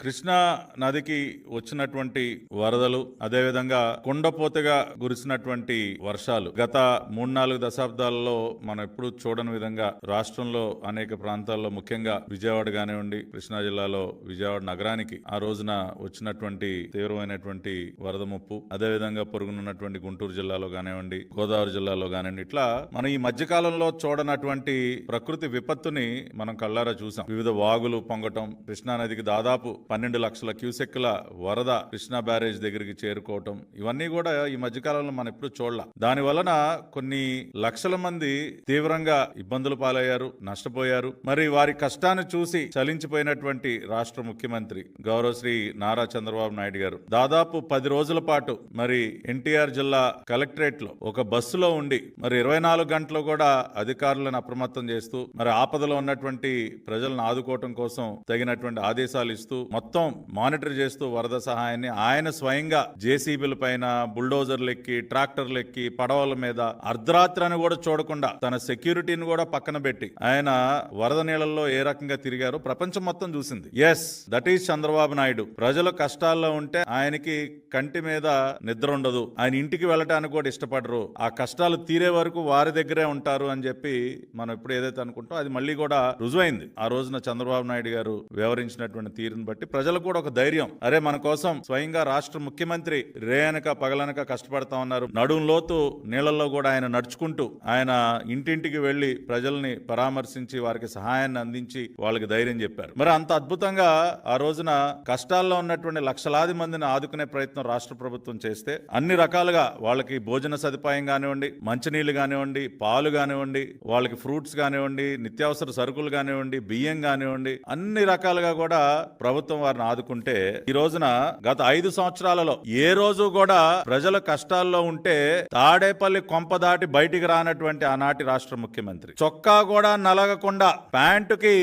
కృష్ణా నదికి వచ్చినటువంటి వరదలు అదేవిధంగా కుండపోతగా గురిసినటువంటి వర్షాలు. గత మూడు నాలుగు దశాబ్దాలలో మనం ఎప్పుడు చూడని విధంగా రాష్ట్రంలో అనేక ప్రాంతాల్లో ముఖ్యంగా విజయవాడ కానివ్వండి కృష్ణా జిల్లాలో విజయవాడ నగరానికి ఆ రోజున వచ్చినటువంటి తీవ్రమైనటువంటి వరద ముప్పు అదేవిధంగా పొరుగునున్నటువంటి గుంటూరు జిల్లాలో కానివ్వండి గోదావరి జిల్లాలో కానివ్వండి ఇట్లా మనం ఈ మధ్యకాలంలో చూడనటువంటి ప్రకృతి విపత్తుని మనం కళ్ళారా చూసాం. వివిధ వాగులు పొంగటం కృష్ణానదికి దాదాపు పన్నెండు లక్షల క్యూసెక్ల వరద కృష్ణా బ్యారేజ్ దగ్గరికి చేరుకోవటం ఇవన్నీ కూడా ఈ మధ్యకాలంలో మనం ఎప్పుడు చూడాల. దాని వలన కొన్ని లక్షల మంది తీవ్రంగా ఇబ్బందులు పాలయ్యారు నష్టపోయారు. మరి వారి కష్టాన్ని చూసి చలించిపోయినటువంటి రాష్ట్ర ముఖ్యమంత్రి గౌరవ శ్రీ నారా చంద్రబాబు నాయుడు గారు దాదాపు పది రోజుల పాటు మరి ఎన్టీఆర్ జిల్లా కలెక్టరేట్లో ఒక బస్సులో ఉండి మరి ఇరవై నాలుగు గంటలు కూడా అధికారులను అప్రమత్తం చేస్తూ మరి ఆపదలో ఉన్నటువంటి ప్రజలను ఆదుకోవటం కోసం తగినటువంటి ఆదేశాలు ఇస్తూ మొత్తం మానిటర్ చేస్తూ వరద సహాయాన్ని ఆయన స్వయంగా జేసీబీల పైన బుల్డోజర్లు ఎక్కి ట్రాక్టర్లు ఎక్కి పడవల మీద అర్ధరాత్రి అని కూడా చూడకుండా తన సెక్యూరిటీని కూడా పక్కన పెట్టి ఆయన వరద నీళ్ళల్లో ఏ రకంగా తిరిగారో ప్రపంచం మొత్తం చూసింది. Yes that is Chandrababu Naidu. ప్రజలు కష్టాల్లో ఉంటే ఆయనకి కంటి మీద నిద్ర ఉండదు. ఆయన ఇంటికి వెళ్ళటానికి కూడా ఇష్టపడరు. ఆ కష్టాలు తీరే వరకు వారి దగ్గరే ఉంటారు అని చెప్పి మనం ఇప్పుడు ఏదైతే అనుకుంటాం అది మళ్ళీ కూడా రుజువైంది. ఆ రోజున చంద్రబాబు నాయుడు గారు వ్యవహరించినటువంటి తీరుని బట్టి ప్రజలకు కూడా ఒక ధైర్యం. అరే మన కోసం స్వయంగా రాష్ట్ర ముఖ్యమంత్రి రేయనక పగలనక కష్టపడతా ఉన్నారు. నడుం లోతు నీళ్ళలో కూడా ఆయన నడుచుకుంటూ ఆయన ఇంటింటికి వెళ్ళి ప్రజల్ని పరామర్శించి వారికి సహాయాన్ని అందించి వాళ్ళకి ధైర్యం చెప్పారు. మరి అంత అద్భుతంగా ఆ రోజున కష్టాల్లో ఉన్నటువంటి లక్షలాది మందిని ఆదుకునే ప్రయత్నం రాష్ట్ర ప్రభుత్వం చేస్తే అన్ని రకాలుగా వాళ్ళకి భోజన సదుపాయం కానివ్వండి మంచినీళ్ళు కానివ్వండి పాలు కానివ్వండి వాళ్ళకి ఫ్రూట్స్ కానివ్వండి నిత్యావసర సరుకులు కానివ్వండి బియ్యం కానివ్వండి అన్ని రకాలుగా కూడా ప్రభుత్వం వారిని ఆదుకుంటే ఈ రోజున గత ఐదు సంవత్సరాలలో ఏ రోజు కూడా ప్రజల కష్టాల్లో ఉంటే తాడేపల్లి కొంప దాటి బయటికి రానటువంటి ఆనాటి రాష్ట్ర ముఖ్యమంత్రి. చొక్కా కూడా నలగకుండా ప్యాంటుకి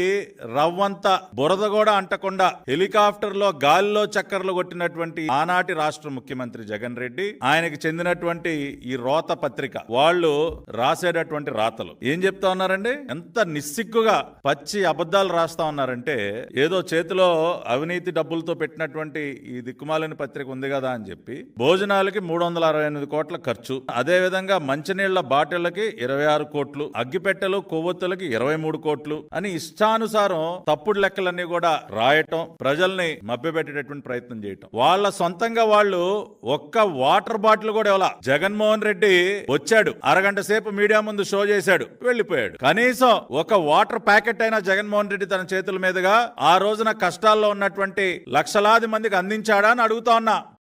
రవ్వంత బురద కూడా అంటకుండా హెలికాప్టర్లో గాలిలో చక్కర్లు కొట్టినటువంటి ఆనాటి రాష్ట్ర ముఖ్యమంత్రి జగన్ రెడ్డి ఆయనకి చెందినటువంటి ఈ రోత పత్రిక వాళ్ళు రాసేటటువంటి రాతలు. ఏం చెప్తా ఉన్నారండి? ఎంత నిస్సిగ్గుగా పచ్చి అబద్ధాలు రాస్తా ఉన్నారంటే ఏదో చేతిలో అవినీతి డబ్బులతో పెట్టినటువంటి ఈ దిక్కుమాలని పత్రిక ఉంది కదా అని చెప్పి భోజనాలకి మూడు వందల అరవై ఎనిమిది కోట్ల ఖర్చు. అదే విధంగా మంచినీళ్ళ బాటిళ్ళకి ఇరవై ఆరు కోట్లు అగ్గిపెట్టెలు కొవ్వొత్తులకి ఇరవై మూడు కోట్లు అని ఇష్టానుసారం తప్పుడు లెక్కలన్నీ కూడా రాయటం ప్రజల్ని మభ్యపెట్టేటటువంటి ప్రయత్నం చేయటం. వాళ్ళ సొంతంగా వాళ్ళు ఒక్క వాటర్ బాటిల్ కూడా ఇవ్వాల. జగన్మోహన్ రెడ్డి వచ్చాడు అరగంట సేపు మీడియా ముందు షో చేశాడు వెళ్ళిపోయాడు. కనీసం ఒక వాటర్ ప్యాకెట్ అయినా జగన్మోహన్ రెడ్డి తన చేతుల మీదుగా ఆ రోజున కష్టాల్లో ఉన్నట్టు ఉన్నటువంటి లక్షలాది మందికి అందించాడా అని అడుగుతా ఉన్నా.